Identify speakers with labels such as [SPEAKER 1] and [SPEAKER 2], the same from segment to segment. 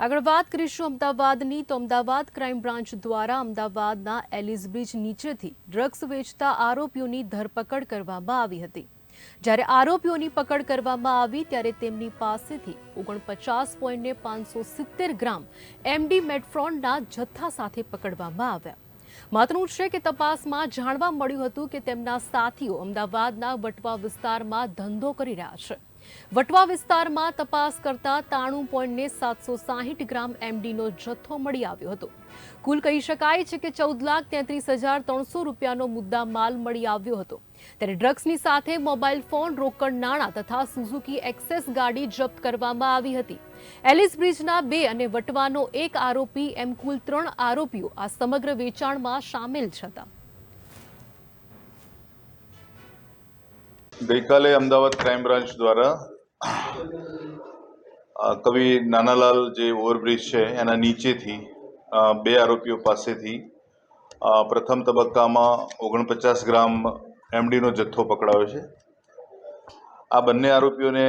[SPEAKER 1] આગળ વાત કરીશું અમદાવાદની. તો અમદાવાદ ક્રાઇમ બ્રાન્ચ દ્વારા અમદાવાદના એલિસ નીચેથી ડ્રગ્સ વેચતા આરોપીઓની ધરપકડ કરવામાં આવી હતી. જ્યારે આરોપીઓની પકડ કરવામાં આવી, ત્યારે તેમની પાસેથી ઓગણપચાસ પોઈન્ટને પાંચસો સિત્તેર ગ્રામ એમડી મેટફ્રોનના જથ્થા સાથે પકડવામાં આવ્યા. માતનું છે કે તપાસમાં જાણવા મળ્યું હતું કે તેમના સાથીઓ અમદાવાદના વટવા વિસ્તારમાં ધંધો કરી રહ્યા છે. વટવા વિસ્તારમાં તપાસ કરતા તાણું પોઈન્ટને સાતસો સાહીઠ ગ્રામ એમડીનો જથ્થો મળી આવ્યો હતો. કુલ કહી શકાય છે કે ચૌદ લાખ તેત્રીસ હજાર ત્રણસો રૂપિયાનો મુદ્દા માલ મળી આવ્યો હતો. ત્યારે ડ્રગ્સની સાથે મોબાઈલ ફોન, રોકડ નાણાં તથા સુઝુકી એક્સેસ ગાડી જપ્ત કરવામાં આવી હતી. એલિસ બ્રિજના બે અને વટવાનો એક આરોપી એમ કુલ ત્રણ આરોપીઓ આ સમગ્ર વેચાણમાં સામેલ હતા.
[SPEAKER 2] ગઈકાલે અમદાવાદ ક્રાઇમ બ્રાન્ચ દ્વારા કવિ નાનાલાલ જે ઓવરબ્રિજ છે, એના નીચેથી બે આરોપીઓ પાસેથી પ્રથમ તબક્કામાં ઓગણપચાસ ગ્રામ એમડીનો જથ્થો પકડાયો છે. આ બંને આરોપીઓને,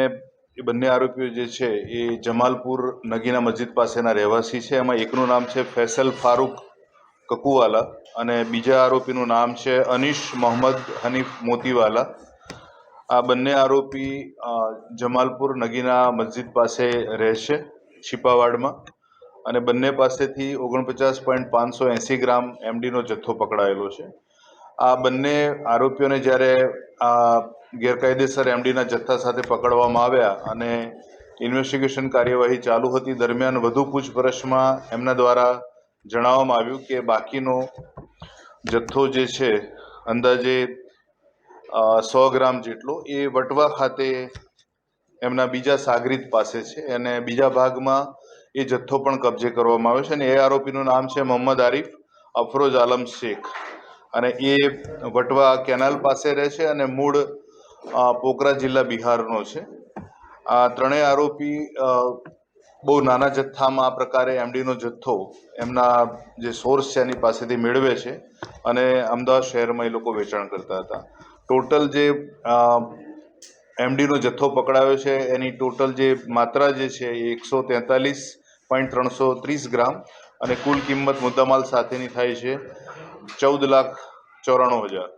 [SPEAKER 2] એ બંને આરોપીઓ જે છે, એ જમાલપુર નગીના મસ્જિદ પાસેના રહેવાસી છે. એમાં એકનું નામ છે ફૈસલ ફારૂક કકુવાલા અને બીજા આરોપીનું નામ છે અનીશ મોહમ્મદ હનીફ મોતીવાલા. આ બંને આરોપી જમાલપુર નગીના મસ્જિદ પાસે રહે છે છીપાવાડમાં. અને બંને પાસેથી ઓગણપચાસ પોઈન્ટ પાંચસો એંસી ગ્રામ એમડીનો જથ્થો પકડાયેલો છે. આ બંને આરોપીઓને જ્યારે આ ગેરકાયદેસર એમડીના જથ્થા સાથે પકડવામાં આવ્યા અને ઇન્વેસ્ટિગેશન કાર્યવાહી ચાલુ હતી દરમિયાન વધુ પૂછપરછમાં એમના દ્વારા જણાવવામાં આવ્યું કે બાકીનો જથ્થો જે છે, અંદાજે સો ગ્રામ જેટલો. એ વટવા ખાતે એમના બીજા સાગરીત પાસે છે અને બીજા ભાગમાં એ જથ્થો પણ કબજે કરવામાં આવ્યો છે અને એ આરોપીનું નામ છે મોહમ્મદ આરીફ અફરોજ આલમ શેખ. અને એ વટવા કેનાલ પાસે રહે છે અને મૂળ પોકરા જિલ્લા બિહારનો છે. આ ત્રણેય આરોપી બહુ નાના જથ્થામાં આ પ્રકારે એમડીનો જથ્થો એમના જે સોર્સ છે એની પાસેથી મેળવે છે અને અમદાવાદ શહેરમાં એ લોકો વેચાણ કરતા હતા. ટોટલ જે એમડીનો જથ્થો પકડાયો છે, એની ટોટલ જે માત્રા જે છે એ એકસો તેતાલીસ પોઈન્ટ ત્રણસો ત્રીસ ગ્રામ અને કુલ કિંમત મુદ્દામાલ સાથેની થાય છે ચૌદ લાખ ચોરાણું હજાર.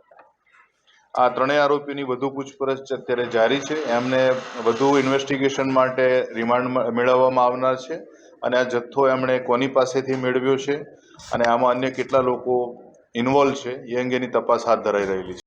[SPEAKER 2] આ ત્રણેય આરોપીની વધુ પૂછપરછ અત્યારે જારી છે. એમને વધુ ઇન્વેસ્ટિગેશન માટે રિમાન્ડ મેળવવામાં આવનાર છે અને આ જથ્થો એમણે કોની પાસેથી મેળવ્યો છે અને આમાં અન્ય કેટલા લોકો ઇન્વોલ્વ છે એ અંગેની તપાસ હાથ ધરાઈ રહેલી છે.